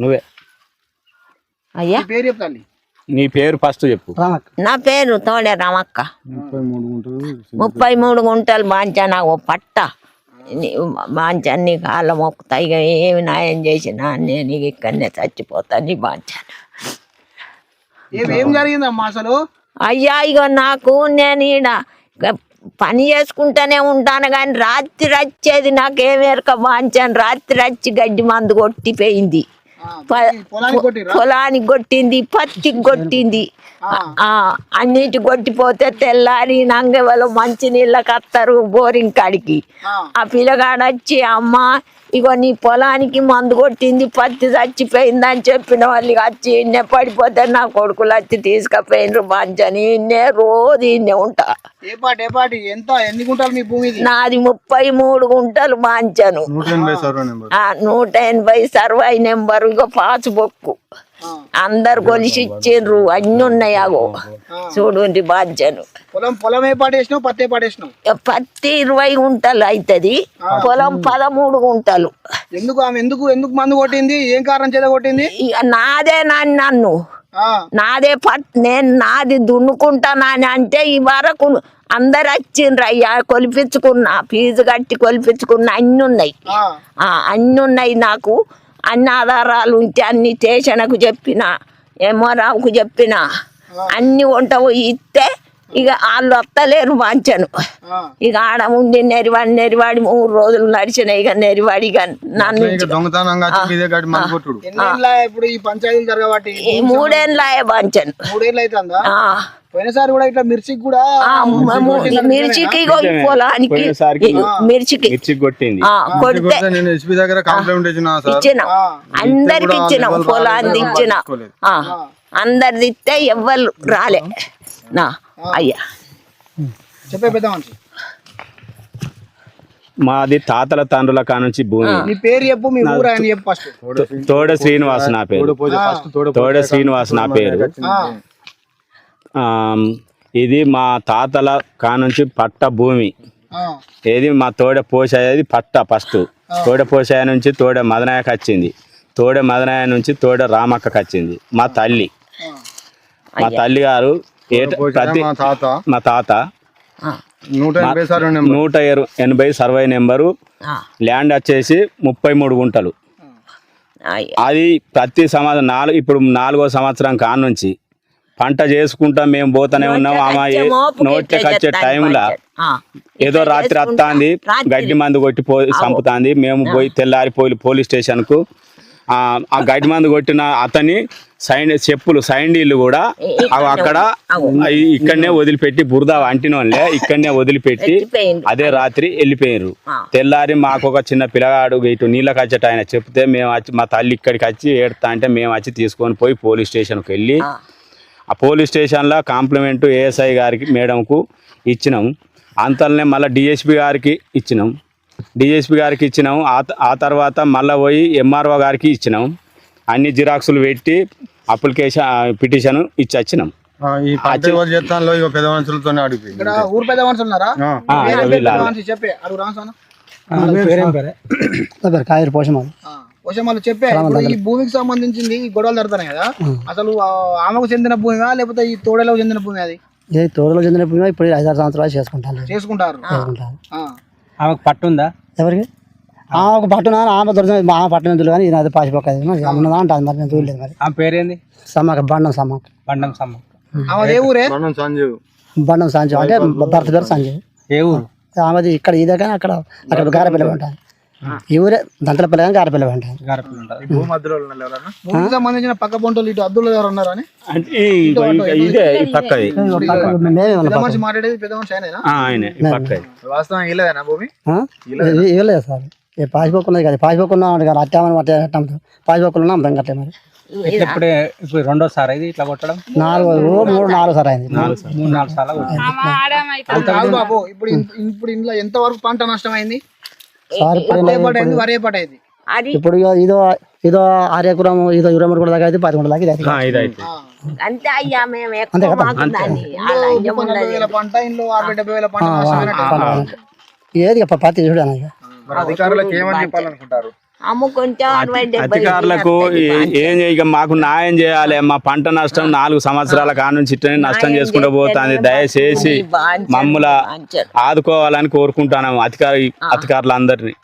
నువ్వే. అయ్యా. నీ పేరు చెప్తాను నీ పేరు ఫస్ట్ చెప్పు. నా పేరు తోడే రమక్క. ముప్పై మూడు గుంటలు బాంచా నాకు పట్ట. బాంచా నీ కాళ్ళ మొక్కుతా ఇక ఏమి న్యాయం చేసినా నేను ఇక ఇక్కడనే చచ్చిపోతా నీ బాంచాను ఏం ఏం జరిగిందమ్మా అసలు? అయ్యా ఇక నాకు నేను ఈడ పని చేసుకుంటూనే ఉంటాను కానీ రాత్రి వచ్చేది నాకేం ఎరక బాంచాను రాత్రి వచ్చి గడ్డి మందు కొట్టిపోయింది పొలానికి కొట్టింది పత్తికి కొట్టింది. ఆ. అన్నిటి కొట్టిపోతే తెల్లారి నంగెవలు మంచి నీళ్ళకి వస్తారు బోరింగ్ కాడికి. ఆ, ఆ పిల్లగాడు వచ్చి అమ్మ ఇగో నీ పొలానికి మందు కొట్టింది పత్తి చచ్చిపోయింది అని చెప్పిన వాళ్ళు ఇక వచ్చి ఇన్నే పడిపోతే నా కొడుకులు వచ్చి తీసుకుపోయినరు మంచని. ఇన్నే రోజు ఇన్నే ఉంటా. ఎంత? ఎన్ని గుంటలు మీ భూమి నాది ముప్పై మూడు గుంటలు మాంచను. ఆ, నూట ఎనభై సర్వై నెంబర్ ఇగో పాస్బుక్ ఆ, అందరు కొలిసి ఇచ్చిండ్రు అన్ని ఉన్నాయి అగో చూడండి బాంచను పొలం పొలం ఏ పాట వేసినావు? పత్తి ఏ పాట వేసినావు? ఇక పత్తి ఇరవై గుంటలు అవుతుంది పొలం పదమూడు గుంటలు. ఎందుకు ఆమె ఎందుకు ఎందుకు మందు కొట్టింది? ఏం కారణం చేత కొట్టింది? ఇక నాదే నాన్న నన్ను. నాదే పట్ నేను నాది దున్నుకుంటానని అంటే ఈ వరకు అందరు వచ్చిండ్రు అయ్యా కొలిపించుకున్నా ఫీజు కట్టి కొలిపించుకున్నా అన్ని ఉన్నాయి. అన్ని ఉన్నాయి నాకు. అన్ని ఆధారాలు ఉంటే అన్ని స్టేషన్కు చెప్పిన రావుకు చెప్పిన అన్ని వంట ఇస్తే ఇక వాళ్ళు వస్తలేరు మంచను ఆ. ఇక ఆడ ఉండి నెరివాడి నెరివాడి మూడు రోజులు నడిచినాయి ఇక నెరివాడి నన్ను మూడేళ్ళే ఆ, పోయినసారి కూడా ఇట్లా మిర్చికి కూడా మిర్చికి పొలానికి మిర్చికి మిర్చి కొట్టింది. ఆ, కొడితే కొడితే నేను ఎస్పీ దగ్గర కంప్లైంట్ ఇచ్చిన సార్. ఇచ్చిన. అందరికి ఇచ్చిన ఎవరు పొలాన్ని ఇచ్చిన. అందరిది ఇస్తే ఎవ్వరు రాలే. నా అయ్యా. చెప్పే పెద్ద మనిషి. మాది తాతల తండ్రుల కానుంచి భూమి. నీ పేరు చెప్పు మీ ఊరు ఆయన చెప్పు ఫస్ట్. తోడ శ్రీనివాస్ నా పేరు. ఫస్ట్ తోడు తోడ శ్రీనివాస్ నా పేరు. ఆ, ఇది మా తాతల కానుంచి పట్ట భూమి. ఏది మా తోడ పోషాయేది పట్ట ఫస్ట్. తోడ పోషాయ నుంచి తోడ మదనాయకు వచ్చింది తోడ మదనాయ నుంచి తోడ రామక్కకి వచ్చింది మా తల్లి. మా తల్లి గారు ఏట ప్రతి మా తాత. మా తాత. ఆ, నూట ఎనభై సర్వై నెంబరు. ఆ, ల్యాండ్ వచ్చేసి ముప్పై మూడు గుంటలు. అది ప్రతి సంవత్సరం నాలుగు ఇప్పుడు నాలుగో సంవత్సరం కాడ నుంచి పంట చేసుకుంటా మేము పోతానే ఉన్నాం. ఆమె ఏ- నోట్లోకి వచ్చే టైంలో ఏదో రాత్రి వస్తాంది గడ్డి మందు కొట్టి పో చంపుతాంది. మేము పోయి తెల్లారి పోయి పోలీస్ స్టేషన్కు ఆ ఆ గడ్డి మందు కొట్టిన అతని సైన్ చెప్పులు సైండీలు కూడా అవి అక్కడ ఇక్కడనే వదిలిపెట్టి బురద అంటినోళ్ళే ఇక్కడనే వదిలిపెట్టి. అదే రాత్రి వెళ్ళిపోయినరు. తెల్లారి మాకు ఒక చిన్న పిల్లగాడు ఇటు నీళ్ళకి వచ్చేట ఆయన చెప్తే మేము వచ్చి మా తల్లి ఇక్కడికి వచ్చి ఏడుతా అంటే మేము వచ్చి తీసుకొని పోయి పోలీస్ స్టేషన్కి వెళ్ళి ఆ. పోలీస్ స్టేషన్లో కాంప్లిమెంట్ ఏఎస్ఐ గారికి మేడంకు ఇచ్చినాం. అంతలోనే మళ్ళీ డిఎస్పి గారికి ఇచ్చినాం. డిఎస్పి గారికి ఇచ్చినాం. ఆ తర్వాత మళ్ళీ పోయి ఎంఆర్ఓ గారికి ఇచ్చినాం. అన్ని జిరాక్సులు పెట్టి అప్లికేషన్ పిటిషన్ ఇచ్చి వచ్చినాం. ఈ పంట ఎవరు చేస్తాను ఇక పెద్ద మనుషులతో అడిగిపోయి ఇక్కడ ఊరు పెద్ద మనుషులు ఉన్నారా ఆ, పేరు వీళ్ళ- పెద్ద మనిషి చెప్పే. అడుగు రాసాను కాయరు పోషమాలు. వచ్చే మళ్ళీ చెప్పే ఈ భూమికి సంబంధించింది ఈ గొడవలు జరుగుతున్నాయి కదా అసలు ఆ ఆమెకు చెందిన భూమిగా లేకపోతే ఈ తోడలకు చెందిన భూమి అది? ఏ తోటలో చెందిన భూమి ఇప్పుడు ఐదారు సంవత్సరాలు చేసుకుంటాను చేసుకుంటారు. చేసుకుంటాను ఆ. ఆమెకు పట్టుందా ఎవరికి? ఆమె పట్టున ఆమె దొరుకుతుంది మా పట్టిన ఎందుకు కానీ అది పాసిపోక ఉన్నదా అంటుంది మరి నేను చూడలేదు మరి. ఆమె పేరేంది? సమ్మక బండం సమ్మక బండం సమ్మ ఆమె ఏ ఊరే? మనం సంజీవ్. బండం సంజయ్ అంటే భర్త పేరు సంజయ్ ఏ ఊరు? ఆమెది ఇక్కడ ఇదే కానీ అక్కడ అక్కడ గారపిల్ల ఉంటాను ఈ ఊరే దంతలపల్లి కానీ గారపిల్ల సంబంధించిన పక్క పొంటలు ఇటు అద్దులు ఎవరు ఉన్నారు అని? అంటే ఈ- ఇంకా ఇదే ఈ పక్కది మేమే పెద్ద మనిషి మాట్లాడేది పెద్ద మనిషి ఆయనేనా? ఆ, ఆయనే ఈ పక్కది వాస్తవం ఇల్లదేనా భూమి? ఇవ్వలేదు సార్. ఉన్నది కదా. పాసిపోక్ ఉన్నాం కదా. అట్టామని అట్టే ఉన్నాం దానికి అట్టే మరి. ఇట్లా ఇప్పుడే ఇప్పుడు రెండోసారి ఇది ఇట్లా కొట్టడం? నాలుగు మూడు నాలుగు సార్. అయింది. మూడు నాలుగు సార్లు బాబు. ఇప్పుడు ఇప్పుడు ఇంట్లో ఎంత వరకు పంట నష్టం అయింది ఇప్పుడు ఇదో ఇదో ఆరేకురం ఇదో ఇరవై మూడు కూడా దాకా అయితే పది కూడా దాకా అంతే అయ్యా మేము ఏది పత్తి ఇక? అధికారులకు ఏమని చెప్పాలనుకుంటారు? అధికారులకు ఏ- బాంచ. ఏం చేయ- ఇక మాకు న్యాయం చేయాలి మా పంట నష్టం నాలుగు సంవత్సరాల కాడ నుంచి ఇట్లనే నష్టం చేసుకుంటూ పోతుంది దయచేసి మమ్మల. ఆదుకోవాలని కోరుకుంటున్నాము అధికారి అధికారులందరినీ